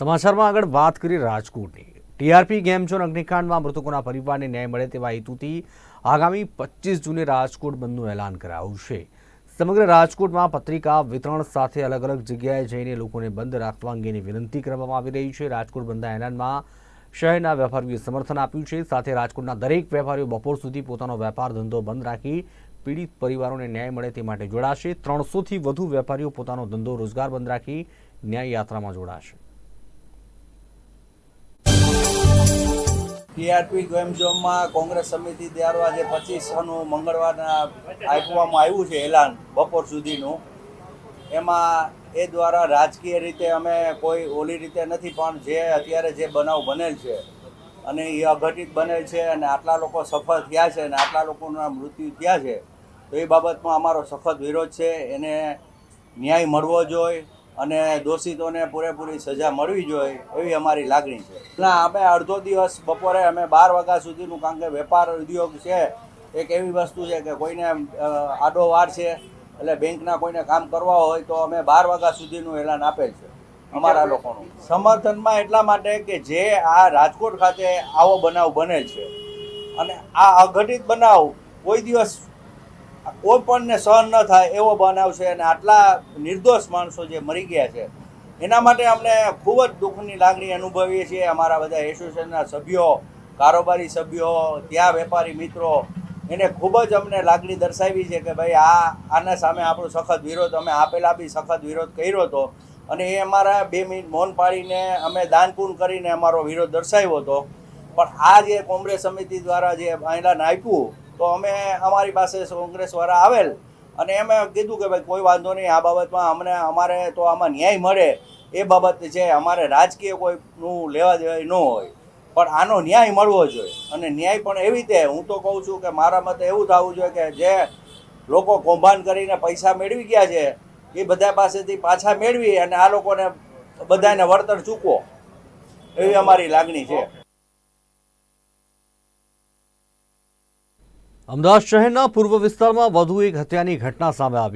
સમાચારમાં આગળ વાત કરી રાજકોટની. ટીઆરપી ગેમ ઝોન અગ્નિકાંડમાં મૃતકોના પરિવારને ન્યાય મળે તેવા હેતુથી આગામી પચીસ જૂને રાજકોટ બંધનું એલાન કરાયું છે. સમગ્ર રાજકોટમાં પત્રિકા વિતરણ સાથે અલગ અલગ જગ્યાએ જઈને લોકોને બંધ રાખવા અંગેની વિનંતી કરવામાં આવી રહી છે. રાજકોટ બંધના એલાનમાં શહેરના વેપારીઓએ સમર્થન આપ્યું છે. સાથે રાજકોટના દરેક વેપારીઓ બપોર સુધી પોતાનો વેપાર ધંધો બંધ રાખી પીડિત પરિવારોને ન્યાય મળે તે માટે જોડાશે. ત્રણસોથી વધુ વેપારીઓ પોતાનો ધંધો રોજગાર બંધ રાખી ન્યાય યાત્રામાં જોડાશે. ટીઆરપી ગેમ કોંગ્રેસ સમિતિ દ્વારા જે પચીસનું મંગળવારના આપવામાં આવ્યું છે એલાન બપોર સુધીનું. એમાં એ દ્વારા રાજકીય રીતે અમે કોઈ ઓલી રીતે નથી, પણ જે અત્યારે જે બનાવ બનેલ છે અને એ અઘટિત બનેલ છે અને આટલા લોકો સફળ થયા છે અને આટલા લોકોના મૃત્યુ થયા છે, તો એ બાબતમાં અમારો સખત વિરોધ છે. એને ન્યાય મળવો જોઈએ. અને દોષિતોને પૂરેપૂરી સજા મળવી જોઈએ એવી અમારી લાગણી છે. ના અમે અડધો દિવસ બપોરે અમે બાર વાગ્યા સુધીનું કારણ કે વેપાર ઉદ્યોગ છે, એક એવી વસ્તુ છે કે કોઈને આડો વાર છે, એટલે બેંકના કોઈને કામ કરવા હોય તો અમે બાર વાગ્યા સુધીનું એલાન આપેલ છે, અમારા લોકોનું. સમર્થનમાં એટલા માટે કે જે આ રાજકોટ ખાતે આવો બનાવ બને છે. અને આ અઘટિત બનાવ કોઈ દિવસ કોઈ પણને સહન ન થાય એવો બનાવ છે અને આટલા નિર્દોષ માણસો જે મરી ગયા છે, એના માટે અમને ખૂબ જ દુઃખની લાગણી અનુભવીએ છીએ. અમારા બધા એસોસિએશનના સભ્યો, કારોબારી સભ્યો, ત્યાં વેપારી મિત્રો, એને ખૂબ જ અમને લાગણી દર્શાવી છે કે ભાઈ, આ, આના સામે આપણો સખત વિરોધ, અમે આપેલા બી સખત વિરોધ કર્યો હતો અને એ અમારા બે મિનિટ મૌન પાડીને અમે દાનપૂન કરીને અમારો વિરોધ દર્શાવ્યો હતો. પણ આ જે કોંગ્રેસ સમિતિ દ્વારા જે એલાન આપ્યું તો અમે અમારી પાસે કોંગ્રેસવાળા આવેલ અને એમ કીધું કે ભાઈ કોઈ વાંધો નહીં, આ બાબતમાં અમને, અમારે તો આમાં ન્યાય મળે. એ બાબત છે અમારે રાજકીય કોઈનું લેવા દેવાય ન હોય. પણ આનો ન્યાય મળવો જોઈએ. અને ન્યાય પણ એવી રીતે, હું તો કહું છું કે મારા મતે એવું થવું જોઈએ કે જે લોકો કૌભાંડ કરીને પૈસા મેળવી ગયા છે, એ બધા પાસેથી પાછા મેળવી અને આ લોકોને બધાને વળતર ચૂકવો. એવી અમારી લાગણી છે. અમદાવાદ શહેરના પૂર્વ વિસ્તારમાં વધુ એક હત્યાની ઘટના સામે આવી.